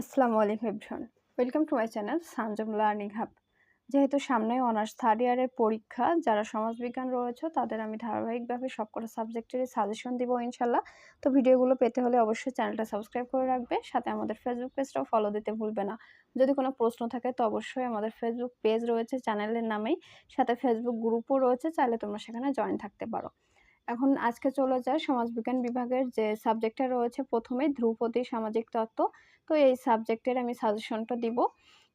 আসসালামু আলাইকুম everyone. Welcome to my channel Sanjam learning hub যেহেতু সামনে অনার্স থার্ড ইয়ারের পরীক্ষা, যারা সমাজবিজ্ঞান রয়েছে, তাদের আমি ধারাবাহিকভাবে সবকটা সাবজেক্টেরই সাজেশন দিব ইনশাল্লাহ তো ভিডিওগুলো পেতে হলে অবশ্যই চ্যানেলটা সাবস্ক্রাইব করে রাখবে, সাথে আমাদের ফেসবুক পেজটাও ফলো দিতে ভুলবে না। যদি কোনো প্রশ্ন থাকে, তো অবশ্যই আমাদের ফেসবুক পেজ রয়েছে চ্যানেলের নামেই। সাথে ফেসবুক গ্রুপও রয়েছে, চাইলে তোমরা সেখানে জয়েন থাকতে পারো। এখন আজকে চলে যায় সমাজবিজ্ঞান বিভাগের যে সাবজেক্টটা রয়েছে প্রথমেই ধ্রুপদী সামাজিক তত্ত্ব। তো এই সাবজেক্টের আমি সাজেশনটা দিব।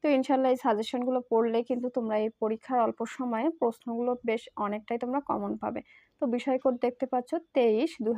তো ইনশাল্লাহ এই সাজেশনগুলো পড়লে কিন্তু তোমরা এই পরীক্ষার অল্প সময়ে প্রশ্নগুলো বেশ অনেকটাই তোমরা কমন পাবে। তো বিষয় কোড দেখতে পাচ্ছ, তেইশ দু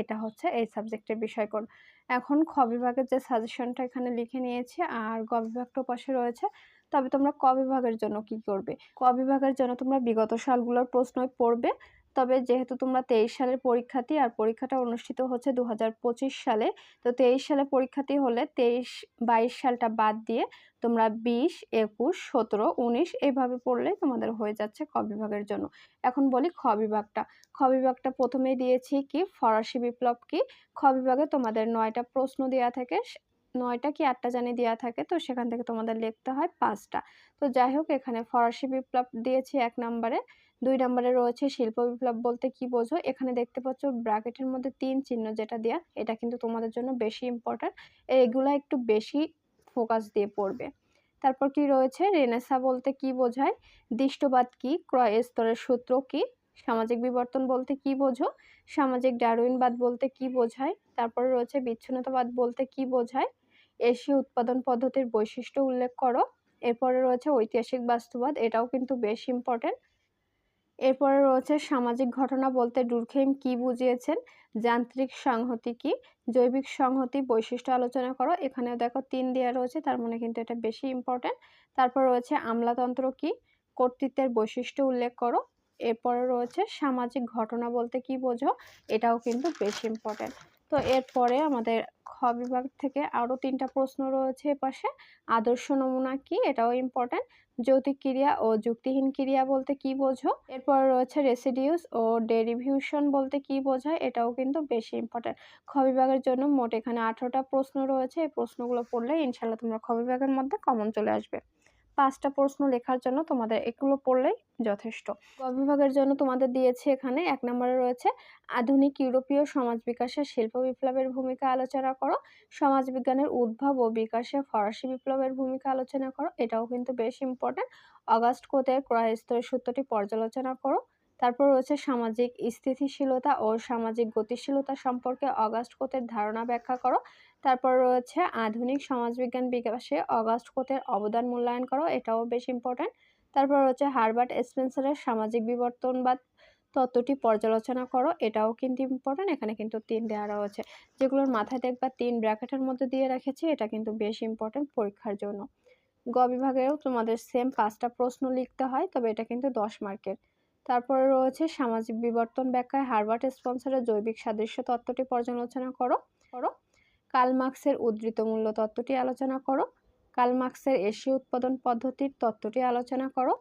এটা হচ্ছে এই সাবজেক্টের বিষয় কোড এখন খ বিভাগের যে সাজেশনটা এখানে লিখে নিয়েছি আর গ বিভাগটা পাশে রয়েছে, তবে তোমরা ক বিভাগের জন্য কি করবে? ক বিভাগের জন্য তোমরা বিগত সালগুলোর প্রশ্নই পড়বে। তবে যেহেতু তোমরা তেইশ সালের পরীক্ষার্থী আর পরীক্ষাটা অনুষ্ঠিত হচ্ছে দু হাজার পঁচিশ সালে, তো তেইশ সালে পরীক্ষার্থী হলে তেইশ বাইশ সালটা বাদ দিয়ে তোমরা বিশ, একুশ, সতেরো, উনিশ এইভাবে পড়লে তোমাদের হয়ে যাচ্ছে খ বিভাগের জন্য। এখন বলি খ বিভাগটা। খ বিভাগটা প্রথমেই দিয়েছি কি, ফরাসি বিপ্লব কি? খ বিভাগে তোমাদের নয়টা প্রশ্ন দেওয়া থাকে নয়টা কি আটটা জানি দেওয়া থাকে, তো সেখান থেকে তোমাদের লিখতে হয় পাঁচটা। তো যাই হোক, এখানে ফরাসি বিপ্লব দিয়েছি এক নম্বরে, দুই নম্বরে রয়েছে শিল্প বিপ্লব বলতে কি বোঝো? এখানে দেখতে পাচ্ছ ব্র্যাকেটের মধ্যে তিন চিহ্ন যেটা দেওয়া এটা কিন্তু তোমাদের জন্য বেশি ইম্পর্ট্যান্ট এগুলো একটু বেশি ফোকাস দিয়ে পড়বে। তারপর কি রয়েছে? রেনেসা বলতে কি বোঝায়? দৃষ্টবাদ কি? ক্রয় স্তরের সূত্র কি? সামাজিক বিবর্তন বলতে কি বোঝো? সামাজিক ডারউইনবাদ বলতে কি বোঝায়? তারপরে রয়েছে বিচ্ছিন্নতাবাদ বলতে কি বোঝায়? এশীয় উৎপাদন পদ্ধতির বৈশিষ্ট্য উল্লেখ করো। এরপরে রয়েছে ঐতিহাসিক বাস্তবাদ এটাও কিন্তু বেশ ইম্পর্টেন্ট এরপরে রয়েছে সামাজিক ঘটনা বলতে ডুরখেইম কি বুঝিয়েছেন? যান্ত্রিক সংহতি কি? জৈবিক সংহতি বৈশিষ্ট্য আলোচনা করো। এখানেও দেখো তিন দেওয়া রয়েছে, তার মানে কিন্তু এটা বেশি ইম্পর্টেন্ট তারপর রয়েছে আমলাতন্ত্র কি? কর্তৃত্বের বৈশিষ্ট্য উল্লেখ করো। এরপরে রয়েছে সামাজিক ঘটনা বলতে কি বোঝো? এটাও কিন্তু বেশি ইম্পর্টেন্ট তো এরপরে আমাদের বিভাগ থেকে আরও তিনটা প্রশ্ন রয়েছে এপাশে আদর্শ নমুনা কি? এটাও ইম্পর্টেন্ট যৌতিক ক্রিয়া ও যুক্তিহীন ক্রিয়া বলতে কি বোঝো? এরপর রয়েছে রেসিডিউস ও ডেরিভিউশন বলতে কি বোঝায়? এটাও কিন্তু বেশি ইম্পর্টেন্ট খ বিভাগের জন্য মোট এখানে আঠারোটা প্রশ্ন রয়েছে। এই প্রশ্নগুলো পড়লে ইনশাল্লাহ তোমরা খ বিভাগের মধ্যে কমন চলে আসবে। পাঁচটা প্রশ্ন লেখার জন্য তোমাদের এগুলো পড়লেই যথেষ্ট। গ বিভাগের জন্য তোমাদের দিয়েছে এখানে, এক নম্বরে রয়েছে, আধুনিক ইউরোপীয় সমাজ বিকাশে শিল্প বিপ্লবের ভূমিকা আলোচনা করো, সমাজ বিজ্ঞানের উদ্ভব ও বিকাশে ফরাসি বিপ্লবের ভূমিকা আলোচনা করো, এটাও কিন্তু বেশ ইম্পর্টেন্ট অগাস্ট কোথায় ক্রয়স্তরের সূত্রটি পর্যালোচনা করো তারপর রয়েছে সামাজিক স্থিতিশীলতা ও সামাজিক গতিশীলতা সম্পর্কে অগাস্ট কোতের ধারণা ব্যাখ্যা করো। তারপর রয়েছে আধুনিক সমাজবিজ্ঞান বিকাশে অগাস্ট কোতের অবদান মূল্যায়ন করো, এটাও বেশ ইম্পর্ট্যান্ট তারপর রয়েছে হারবার্ট স্পেন্সারের সামাজিক বিবর্তনবাদ তত্ত্বটি পর্যালোচনা করো, এটাও কিন্তু ইম্পর্টেন্ট এখানে কিন্তু তিন দেওয়া রয়েছে। যেগুলোর মাথায় দেখবা তিন ব্র্যাকেটের মধ্যে দিয়ে রেখেছি, এটা কিন্তু বেশ ইম্পর্টেন্ট পরীক্ষার জন্য। গ বিভাগেও তোমাদের সেম পাঁচটা প্রশ্ন লিখতে হয়, তবে এটা কিন্তু দশ মার্কের তারপরে রয়েছে সামাজিক বিবর্তন ব্যাখ্যায় হারবার্ট স্পন্সরের জৈবিক সাদৃশ্য তত্ত্বটি পর্যালোচনা করো। করো। কালমার্কসের উদ্ধৃত মূল্য তত্ত্বটি আলোচনা করো। কালমার্কসের এশীয় উৎপাদন পদ্ধতির তত্ত্বটি আলোচনা করো।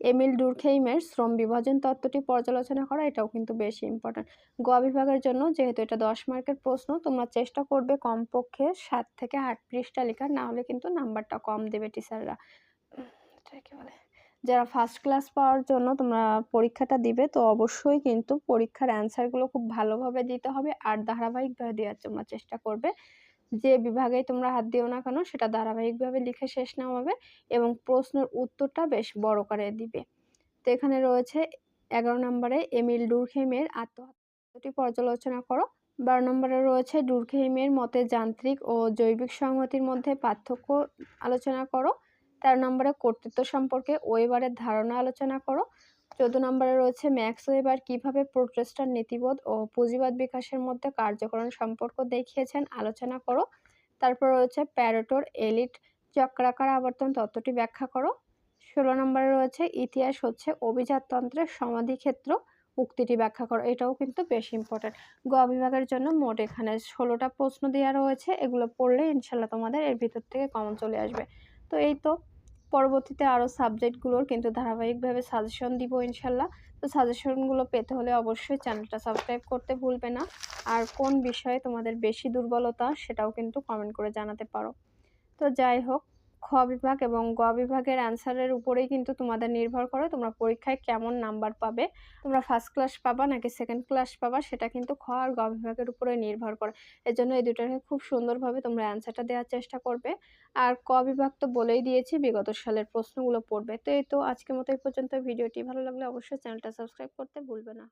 এমিল ডুরখেইমের শ্রম বিভাজন তত্ত্বটি পর্যালোচনা করা, এটাও কিন্তু বেশি ইম্পর্ট্যান্ট গ বিভাগের জন্য যেহেতু এটা দশ মার্কের প্রশ্ন, তোমরা চেষ্টা করবে কমপক্ষে সাত থেকে আট পৃষ্ঠা লেখার, না হলে কিন্তু নাম্বারটা কম দেবে টিচাররা। বলে? যারা ফার্স্ট ক্লাস পাওয়ার জন্য তোমরা পরীক্ষাটা দিবে, তো অবশ্যই কিন্তু পরীক্ষার অ্যান্সারগুলো খুব ভালোভাবে দিতে হবে। আর ধারাবাহিকভাবে দেওয়ার তোমরা চেষ্টা করবে। যে বিভাগে তোমরা হাত দিও না কেন, সেটা ধারাবাহিকভাবে লিখে শেষ হবে এবং প্রশ্নের উত্তরটা বেশ বড় করে দিবে। তো এখানে রয়েছে এগারো নম্বরে এমিল ডুরখেমের আত্মহত্যাটি পর্যালোচনা করো। বারো নম্বরে রয়েছে ডুরখেইমের মতে যান্ত্রিক ও জৈবিক সংহতির মধ্যে পার্থক্য আলোচনা করো। তেরো নম্বরে কর্তৃত্ব সম্পর্কে ওয়েবারের ধারণা আলোচনা করো। চোদ্দ নম্বরে রয়েছে ম্যাক্স ওয়েবার কীভাবে প্রোটেস্টার নীতিবোধ ও পুঁজিবাদ বিকাশের মধ্যে কার্যকরণ সম্পর্ক দেখিয়েছেন আলোচনা করো। তারপর রয়েছে প্যারোটোর এলিট চক্রাকার আবর্তন তত্ত্বটি ব্যাখ্যা করো। ষোলো নম্বরে রয়েছে ইতিহাস হচ্ছে অভিজাততন্ত্রের সমাধিক্ষেত্র, উক্তিটি ব্যাখ্যা করো। এটাও কিন্তু বেশ ইম্পর্টেন্ট গ বিভাগের জন্য মোট এখানে ষোলোটা প্রশ্ন দেওয়া রয়েছে। এগুলো পড়লে ইনশাল্লাহ তোমাদের এর ভিতর থেকে কমন চলে আসবে। তো এই তো পরবর্তীতে আরও সাবজেক্টগুলোর কিন্তু ধারাবাহিকভাবে সাজেশন দিব ইনশাল্লাহ। তো সাজেশনগুলো পেতে হলে অবশ্যই চ্যানেলটা সাবস্ক্রাইব করতে ভুলবে না। আর কোন বিষয়ে তোমাদের বেশি দুর্বলতা সেটাও কিন্তু কমেন্ট করে জানাতে পারো। তো যাই হোক খ বিভাগ এবং গ বিভাগের অ্যান্সারের উপরেই কিন্তু তোমাদের নির্ভর করে তোমরা পরীক্ষায় কেমন নাম্বার পাবে। তোমরা ফার্স্ট ক্লাস পাবা নাকি সেকেন্ড ক্লাস পাবা সেটা কিন্তু খ আর গ বিভাগের উপরে নির্ভর করে। এর জন্য এই দুটাকে খুব সুন্দরভাবে তোমরা অ্যান্সারটা দেওয়ার চেষ্টা করবে। আর ক বিভাগ তো বলেই দিয়েছি, বিগত সালের প্রশ্নগুলো পড়বে। তো এই তো আজকের মতো এই পর্যন্ত। ভিডিওটি ভালো লাগলে অবশ্যই চ্যানেলটা সাবস্ক্রাইব করতে ভুলবে না।